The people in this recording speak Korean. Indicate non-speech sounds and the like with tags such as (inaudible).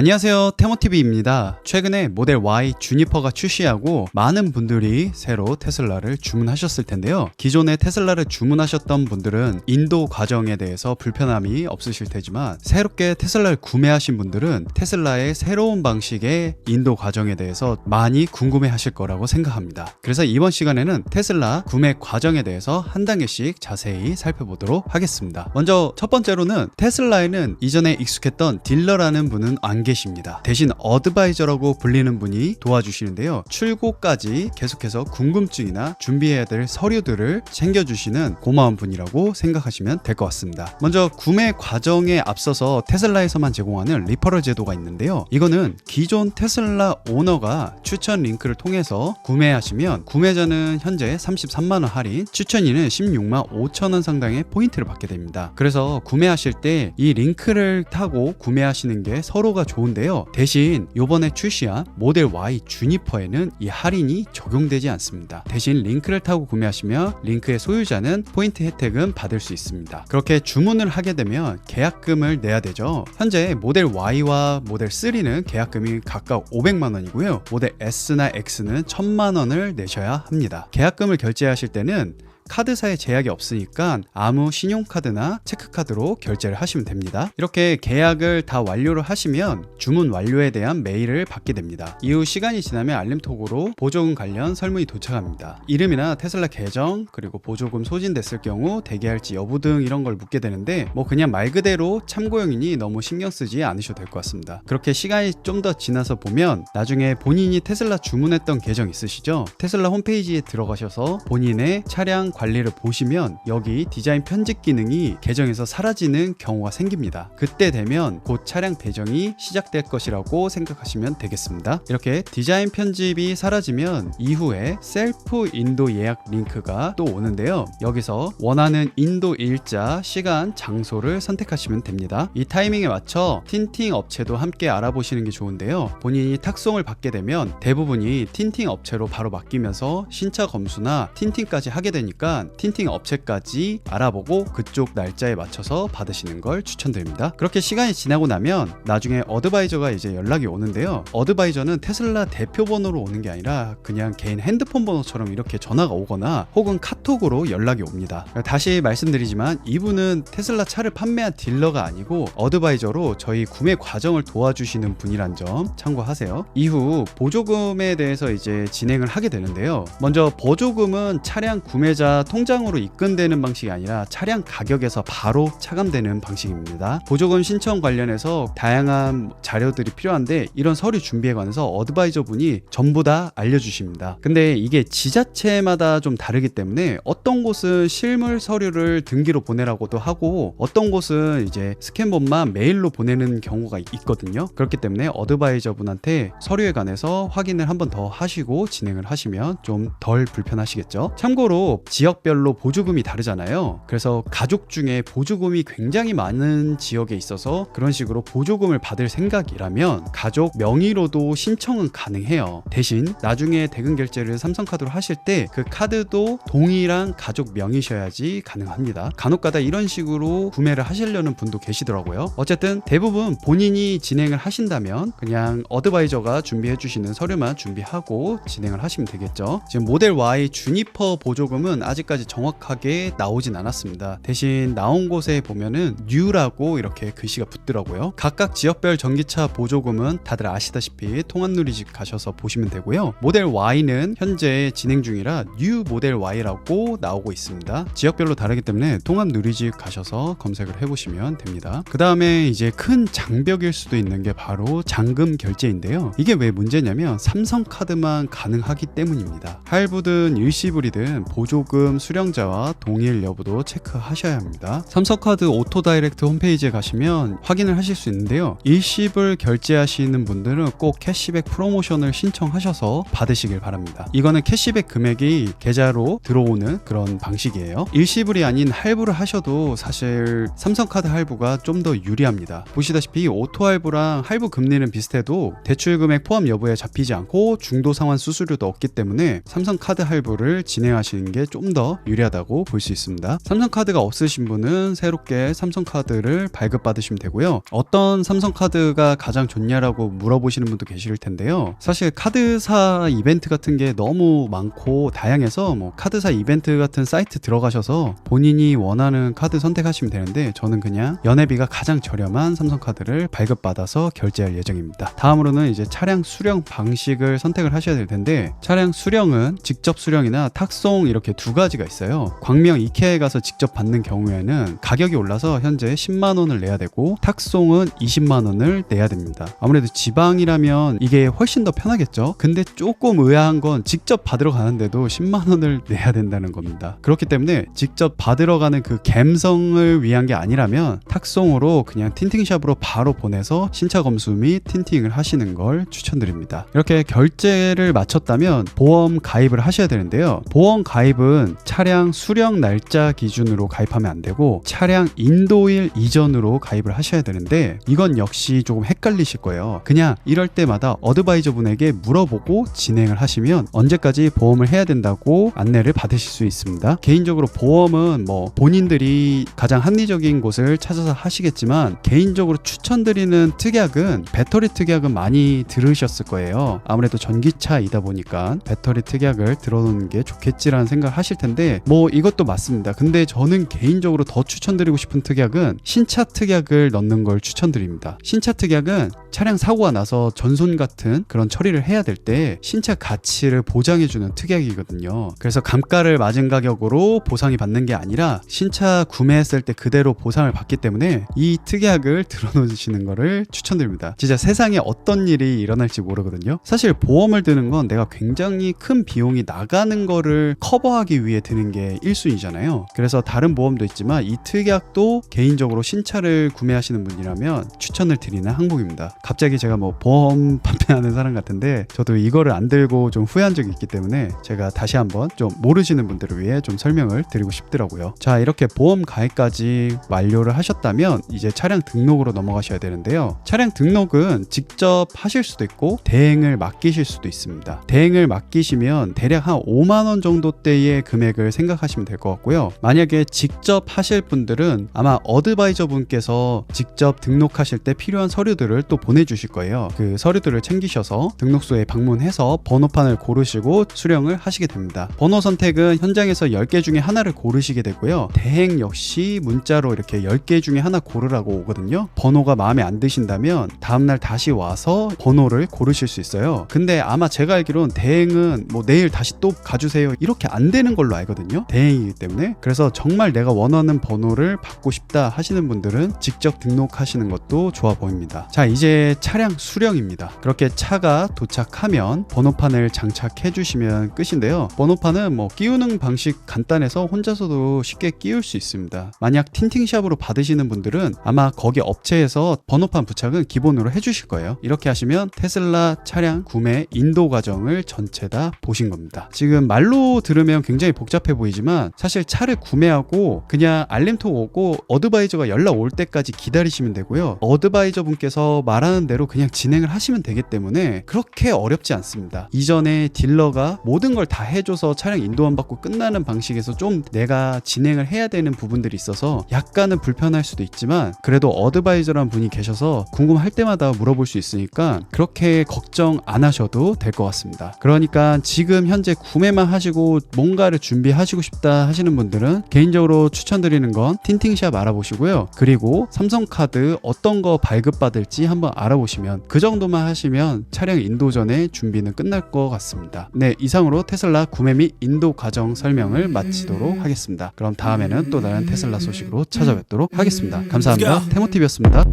안녕하세요. 테모TV입니다. 최근에 모델 Y 주니퍼가 출시하고 많은 분들이 새로 테슬라를 주문하셨을 텐데요. 기존에 테슬라를 주문하셨던 분들은 인도 과정에 대해서 불편함이 없으실 테지만 새롭게 테슬라를 구매하신 분들은 테슬라의 새로운 방식의 인도 과정에 대해서 많이 궁금해 하실 거라고 생각합니다. 그래서 이번 시간에는 테슬라 구매 과정에 대해서 한 단계씩 자세히 살펴보도록 하겠습니다. 먼저 첫 번째로는 테슬라에는 이전에 익숙했던 딜러라는 분은 안 계십니다. 대신 어드바이저라고 불리는 분이 도와주시는데요. 출고까지 계속해서 궁금증이나 준비해야 될 서류들을 챙겨주시는 고마운 분이라고 생각하시면 될 것 같습니다. 먼저 구매 과정에 앞서서 테슬라에서만 제공하는 리퍼럴 제도가 있는데요. 이거는 기존 테슬라 오너가 추천 링크를 통해서 구매하시면 구매자는 현재 33만원 할인, 추천인은 16만 5천원 상당의 포인트를 받게 됩니다. 그래서 구매하실 때 이 링크를 타고 구매하시는 게 서로가 좋은 데요. 대신 요번에 출시한 모델 Y 주니퍼에는 이 할인이 적용되지 않습니다. 대신 링크를 타고 구매하시면 링크의 소유자는 포인트 혜택은 받을 수 있습니다. 그렇게 주문을 하게 되면 계약금을 내야 되죠. 현재 모델 Y와 모델 3는 계약금이 각각 500만 원이고요. 모델 S나 X는 1000만 원을 내셔야 합니다. 계약금을 결제하실 때는 카드사에 제약이 없으니까 아무 신용카드나 체크카드로 결제를 하시면 됩니다. 이렇게 계약을 다 완료를 하시면 주문 완료에 대한 메일을 받게 됩니다. 이후 시간이 지나면 알림톡으로 보조금 관련 설문이 도착합니다. 이름이나 테슬라 계정 그리고 보조금 소진됐을 경우 대기할지 여부 등 이런 걸 묻게 되는데 뭐 그냥 말 그대로 참고용이니 너무 신경 쓰지 않으셔도 될 것 같습니다. 그렇게 시간이 좀 더 지나서 보면 나중에 본인이 테슬라 주문했던 계정 있으시죠? 테슬라 홈페이지에 들어가셔서 본인의 차량 관리를 보시면 여기 디자인 편집 기능이 계정에서 사라지는 경우가 생깁니다. 그때 되면 곧 차량 배정이 시작될 것이라고 생각하시면 되겠습니다. 이렇게 디자인 편집이 사라지면 이후에 셀프 인도 예약 링크가 또 오는데요. 여기서 원하는 인도 일자, 시간, 장소를 선택하시면 됩니다. 이 타이밍에 맞춰 틴팅 업체도 함께 알아보시는 게 좋은데요. 본인이 탁송을 받게 되면 대부분이 틴팅 업체로 바로 맡기면서 신차 검수나 틴팅까지 하게 되니까 틴팅 업체까지 알아보고 그쪽 날짜에 맞춰서 받으시는 걸 추천드립니다. 그렇게 시간이 지나고 나면 나중에 어드바이저가 이제 연락이 오는데요. 어드바이저는 테슬라 대표 번호로 오는 게 아니라 그냥 개인 핸드폰 번호처럼 이렇게 전화가 오거나 혹은 카톡으로 연락이 옵니다. 다시 말씀드리지만 이분은 테슬라 차를 판매한 딜러가 아니고 어드바이저로 저희 구매 과정을 도와주시는 분이란 점 참고하세요. 이후 보조금에 대해서 이제 진행을 하게 되는데요. 먼저 보조금은 차량 구매자 통장으로 입금되는 방식이 아니라 차량 가격에서 바로 차감되는 방식입니다. 보조금 신청 관련해서 다양한 자료들이 필요한데 이런 서류 준비에 관해서 어드바이저 분이 전부 다 알려주십니다. 근데 이게 지자체마다 좀 다르기 때문에 어떤 곳은 실물 서류를 등기로 보내라고도 하고 어떤 곳은 이제 스캔본만 메일로 보내는 경우가 있거든요. 그렇기 때문에 어드바이저 분한테 서류에 관해서 확인을 한 번 더 하시고 진행을 하시면 좀 덜 불편하시겠죠. 참고로 지역별로 보조금이 다르잖아요. 그래서 가족 중에 보조금이 굉장히 많은 지역에 있어서 그런 식으로 보조금을 받을 생각이라면 가족 명의로도 신청은 가능해요. 대신 나중에 대금 결제를 삼성카드로 하실 때 그 카드도 동일한 가족 명의셔야지 가능합니다. 간혹가다 이런 식으로 구매를 하시려는 분도 계시더라고요. 어쨌든 대부분 본인이 진행을 하신다면 그냥 어드바이저가 준비해 주시는 서류만 준비하고 진행을 하시면 되겠죠. 지금 모델 Y 주니퍼 보조금은 아직까지 정확하게 나오진 않았습니다. 대신 나온 곳에 보면은 뉴라고 이렇게 글씨가 붙더라고요. 각각 지역별 전기차 보조금은 다들 아시다시피 통합누리집 가셔서 보시면 되고요. 모델 Y는 현재 진행 중이라 뉴 모델 Y라고 나오고 있습니다. 지역별로 다르기 때문에 통합누리집 가셔서 검색을 해보시면 됩니다. 그 다음에 이제 큰 장벽일 수도 있는 게 바로 잔금 결제인데요. 이게 왜 문제냐면 삼성카드만 가능하기 때문입니다. 할부든 일시불이든 보조금 수령자와 동일 여부도 체크하셔야 합니다. 삼성카드 오토다이렉트 홈페이지에 가시면 확인을 하실 수 있는데요. 일시불 결제하시는 분들은 꼭 캐시백 프로모션을 신청하셔서 받으시길 바랍니다. 이거는 캐시백 금액이 계좌로 들어오는 그런 방식이에요. 일시불이 아닌 할부를 하셔도 사실 삼성카드 할부가 좀 더 유리합니다. 보시다시피 오토 할부랑 할부 금리는 비슷해도 대출 금액 포함 여부에 잡히지 않고 중도 상환 수수료도 없기 때문에 삼성카드 할부를 진행하시는 게 좀 조금 더 유리하다고 볼 수 있습니다. 삼성카드가 없으신 분은 새롭게 삼성카드를 발급받으시면 되고요. 어떤 삼성카드가 가장 좋냐라고 물어보시는 분도 계실 텐데요. 사실 카드사 이벤트 같은 게 너무 많고 다양해서 뭐 카드사 이벤트 같은 사이트 들어가셔서 본인이 원하는 카드 선택하시면 되는데 저는 그냥 연회비가 가장 저렴한 삼성카드를 발급받아서 결제할 예정입니다. 다음으로는 이제 차량 수령 방식을 선택을 하셔야 될 텐데 차량 수령은 직접 수령이나 탁송 이렇게 두 가지 가 있어요. 광명 이케아에 가서 직접 받는 경우에는 가격이 올라서 현재 10만 원을 내야 되고 탁송은 20만 원을 내야 됩니다. 아무래도 지방이라면 이게 훨씬 더 편하겠죠. 근데 조금 의아한 건 직접 받으러 가는데도 10만 원을 (laughs) 내야 된다는 겁니다. 그렇기 때문에 직접 받으러 가는 그 감성을 위한 게 아니라면 탁송으로 그냥 틴팅샵으로 바로 보내서 신차 검수 및 틴팅을 하시는 걸 추천드립니다. 이렇게 결제를 마쳤다면 보험 가입을 하셔야 되는데요. 보험 가입은 차량 수령 날짜 기준으로 가입하면 안 되고 차량 인도일 이전으로 가입을 하셔야 되는데 이건 역시 조금 헷갈리실 거예요. 그냥 이럴 때마다 어드바이저 분에게 물어보고 진행을 하시면 언제까지 보험을 해야 된다고 안내를 받으실 수 있습니다. 개인적으로 보험은 뭐 본인들이 가장 합리적인 곳을 찾아서 하시겠지만 개인적으로 추천드리는 특약은 배터리 특약은 많이 들으셨을 거예요. 아무래도 전기차이다 보니까 배터리 특약을 들어놓는 게 좋겠지라는 생각 하실 텐데 뭐 이것도 맞습니다. 근데 저는 개인적으로 더 추천드리고 싶은 특약은 신차 특약을 넣는 걸 추천드립니다. 신차 특약은 차량 사고가 나서 전손 같은 그런 처리를 해야 될 때 신차 가치를 보장해주는 특약이거든요. 그래서 감가를 맞은 가격으로 보상이 받는 게 아니라 신차 구매했을 때 그대로 보상을 받기 때문에 이 특약을 (laughs) 들어놓으시는 거를 추천드립니다. 진짜 세상에 어떤 일이 일어날지 모르거든요. 사실 보험을 드는 건 내가 굉장히 큰 비용이 나가는 거를 커버하기 위해 드는 게 1순위잖아요. 그래서 다른 보험도 있지만 이 특약도 개인적으로 신차를 구매하시는 분이라면 추천을 드리는 항목입니다. 갑자기 제가 뭐 보험 (laughs) 판매하는 사람 같은데 저도 이거를 안 들고 좀 후회한 적이 있기 때문에 제가 다시 한번 좀 모르시는 분들을 위해 좀 설명을 드리고 싶더라고요. 자, 이렇게 보험 가입까지 완료를 하셨다면 이제 차량 등록으로 넘어가셔야 되는데요. 차량 등록은 직접 하실 수도 있고 대행을 맡기실 수도 있습니다. 대행을 맡기시면 대략 한 5만 원 정도대의 금액을 생각하시면 될 것 같고요. 만약에 직접 하실 분들은 아마 어드바이저 분께서 직접 등록하실 때 필요한 서류들을 또 보내주실 거예요. 그 서류들을 챙기셔서 등록소에 방문해서 번호판을 고르시고 수령을 하시게 됩니다. 번호 선택은 현장에서 10개 중에 하나를 고르시게 되고요. 대행 역시 문자로 이렇게 10개 중에 하나 고르라고 오거든요. 번호가 마음에 안 드신다면 다음날 다시 와서 번호를 고르실 수 있어요. 근데 아마 제가 알기로는 대행은 뭐 내일 다시 또 가주세요. 이렇게 안 되는 걸로 알거든요. 대행이기 때문에. 그래서 정말 내가 원하는 번호를 받고 싶다 하시는 분들은 직접 등록하시는 것도 좋아 보입니다. 자, 이제 차량 수령입니다. 그렇게 차가 도착하면 번호판을 장착해 주시면 끝인데요. 번호판은 뭐 끼우는 방식 간단해서 혼자서도 쉽게 끼울 수 있습니다. 만약 틴팅샵으로 받으시는 분들은 아마 거기 업체에서 번호판 부착은 기본으로 해주실 거예요. 이렇게 하시면 테슬라 차량 구매 인도 과정을 전체 다 보신 겁니다. 지금 말로 들으면 굉장히 복잡해 보이지만 사실 차를 구매하고 그냥 알림톡 오고 어드바이저가 연락 올 때까지 기다리시면 되고요. 어드바이저 분께서 말하는 대로 그냥 진행을 하시면 되기 때문에 그렇게 어렵지 않습니다. 이전에 딜러가 모든 걸 다 해줘서 차량 인도만 받고 끝나는 방식에서 좀 내가 진행을 해야 되는 부분들이 있어서 약간은 불편할 수도 있지만 그래도 어드바이저란 분이 계셔서 궁금할 때마다 물어볼 수 있으니까 그렇게 걱정 안 하셔도 될 것 같습니다. 그러니까 지금 현재 구매만 하시고 뭔가를 준비하시고 싶다 하시는 분들은 개인적으로 추천드리는 건 틴팅샵 알아보시고요. 그리고 삼성카드 어떤 거 발급받을지 한번 알아보시면 그 정도만 하시면 차량 인도 전에 준비는 끝날 것 같습니다. 네, 이상으로 테슬라 구매 및 인도 과정 설명을 마치도록 하겠습니다. 그럼 다음에는 또 다른 테슬라 소식으로 찾아뵙도록 하겠습니다. 감사합니다. 테모티비였습니다.